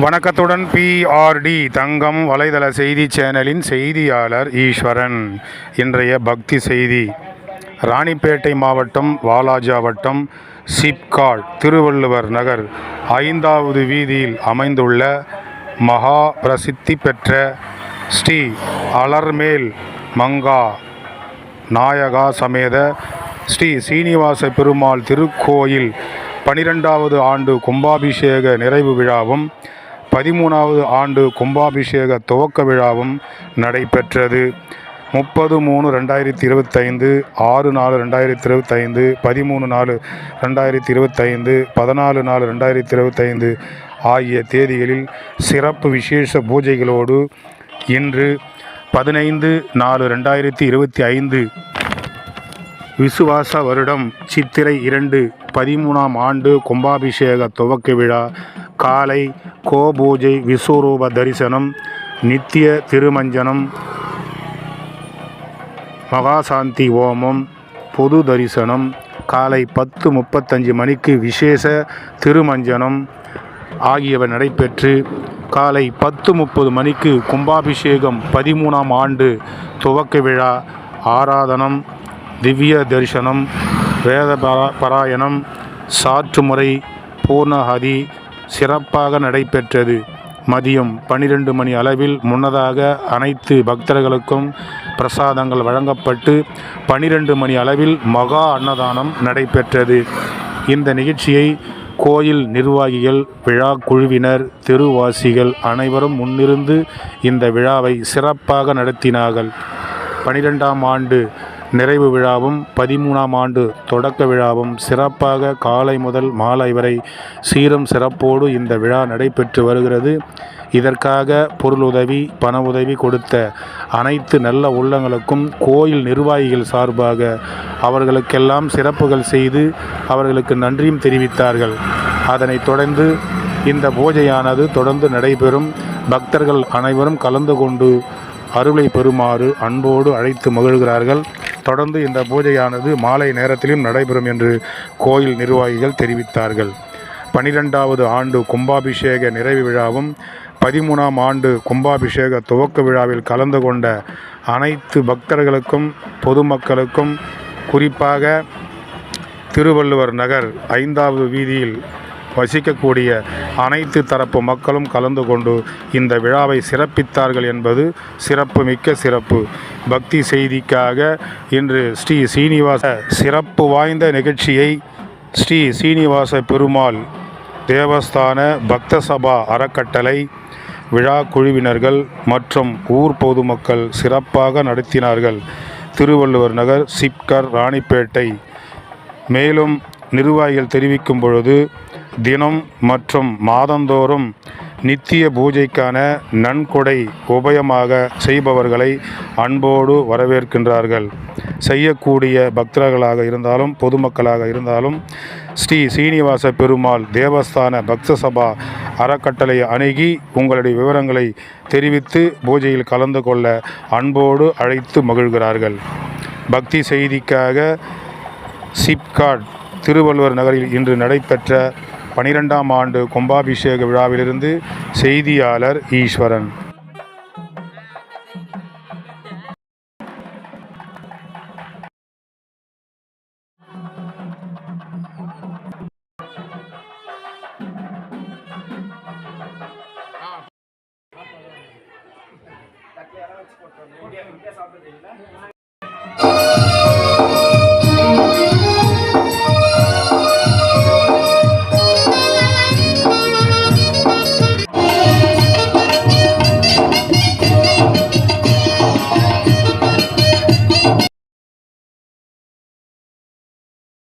வணக்கத்துடன் பிஆர்டி தங்கம் வலைதள செய்தி சேனலின் செய்தியாளர் ஈஸ்வரன். இன்றைய பக்தி செய்தி. ராணிப்பேட்டை மாவட்டம் வாலாஜா வட்டம் சிப்காட் திருவள்ளுவர் நகர் ஐந்தாவது வீதியில் அமைந்துள்ள மகா பிரசித்தி பெற்ற ஸ்ரீ அலர்மேல் மங்கா நாயகா சமேத ஸ்ரீ சீனிவாச பெருமாள் திருக்கோயில் பனிரெண்டாவது ஆண்டு கும்பாபிஷேக நிறைவு விழாவும் பதிமூணாவது ஆண்டு கும்பாபிஷேக துவக்க விழாவும் நடைபெற்றது. முப்பது மூணு ரெண்டாயிரத்தி இருபத்தைந்து ஆறு நாலு ரெண்டாயிரத்தி இருபத்தைந்து பதிமூணு நாலு ரெண்டாயிரத்தி இருபத்தைந்து பதினாலு நாலு ரெண்டாயிரத்தி இருபத்தைந்து ஆகிய தேதிகளில் சிறப்பு விசேஷ பூஜைகளோடு இன்று பதினைந்து நாலு ரெண்டாயிரத்தி இருபத்தி ஐந்து விசுவாச வருடம் சித்திரை இரண்டு பதிமூணாம் ஆண்டு கும்பாபிஷேக துவக்க விழா காலை கோபூஜை விஸ்வரூப தரிசனம் நித்திய திருமஞ்சனம் மகாசாந்தி ஓமம் பொது தரிசனம் காலை பத்து முப்பத்தஞ்சு மணிக்கு விசேஷ திருமஞ்சனம் ஆகியவை நடைபெற்று காலை பத்து முப்பது மணிக்கு கும்பாபிஷேகம் பதிமூணாம் ஆண்டு துவக்க விழா ஆராதனம் திவ்ய தரிசனம் வேத பரா- பாராயணம் சாற்றுமுறை பூர்ணஹதி சிறப்பாக நடைபெற்றது. மதியம் பன்னிரண்டு மணி அளவில் முன்னதாக அனைத்து பக்தர்களுக்கும் பிரசாதங்கள் வழங்கப்பட்டு பன்னிரண்டு மணி அளவில் மகா அன்னதானம் நடைபெற்றது. இந்த நிகழ்ச்சியை கோயில் நிர்வாகிகள் விழா குழுவினர் தெருவாசிகள் அனைவரும் முன்னிருந்து இந்த விழாவை சிறப்பாக நடத்தினார்கள். பனிரெண்டாம் ஆண்டு நிறைவு விழாவும் பதிமூணாம் ஆண்டு தொடக்க விழாவும் சிறப்பாக காலை முதல் மாலை வரை சீரும் சிறப்போடு இந்த விழா நடைபெற்று வருகிறது. இதற்காக பொருளுதவி பண உதவி கொடுத்த அனைத்து நல்ல உள்ளங்களுக்கும் கோயில் நிர்வாகிகள் சார்பாக அவர்களுக்கெல்லாம் சிறப்புகள் செய்து அவர்களுக்கு நன்றியும் தெரிவித்தார்கள். அதனைத் தொடர்ந்து இந்த பூஜையானது தொடர்ந்து நடைபெறும். பக்தர்கள் அனைவரும் கலந்து கொண்டு அருளை பெறுமாறு அன்போடு அழைத்து மகிழ்கிறார்கள். தொடர்ந்து இந்த பூஜையானது மாலை நேரத்திலும் நடைபெறும் என்று கோயில் நிர்வாகிகள் தெரிவித்தார்கள். பனிரெண்டாவது ஆண்டு கும்பாபிஷேக நிறைவு விழாவும் பதிமூணாம் ஆண்டு கும்பாபிஷேக துவக்க விழாவில் கலந்து கொண்ட அனைத்து பக்தர்களுக்கும் பொதுமக்களுக்கும் குறிப்பாக திருவள்ளுவர் நகர் ஐந்தாவது வீதியில் வசிக்கக்கூடிய அனைத்து தரப்பு மக்களும் கலந்து கொண்டு இந்த விழாவை சிறப்பித்தார்கள் என்பது சிறப்பு மிக்க சிறப்பு. பக்தி செய்திக்காக இன்று ஸ்ரீ சீனிவாச சிறப்பு வாய்ந்த நிகழ்ச்சியை ஸ்ரீ சீனிவாச பெருமாள் தேவஸ்தான பக்த சபா அறக்கட்டளை விழா குழுவினர்கள் மற்றும் ஊர் பொதுமக்கள் சிறப்பாக நடத்தினார்கள். திருவள்ளுவர் நகர் சிப்கர் ராணிப்பேட்டை. மேலும் நிர்வாகிகள் தெரிவிக்கும் பொழுது தினம் மற்றும் மாதந்தோறும் நித்திய பூஜைக்கான நன்கொடை உபயமாக செய்பவர்களை அன்போடு வரவேற்கின்றார்கள். செய்யக்கூடிய பக்தர்களாக இருந்தாலும் பொதுமக்களாக இருந்தாலும் ஸ்ரீ சீனிவாச பெருமாள் தேவஸ்தான பக்த சபா அறக்கட்டளை அணுகி உங்களுடைய விவரங்களை தெரிவித்து பூஜையில் கலந்து கொள்ள அன்போடு அழைத்து மகிழ்கிறார்கள். பக்தி செய்திக்காக சிப்காட் திருவள்ளுவர் நகரில் இன்று நடைபெற்ற பனிரெண்டாம் ஆண்டு கும்பாபிஷேக விழாவிலிருந்து செய்தியாளர் ஈஸ்வரன். தட்டில்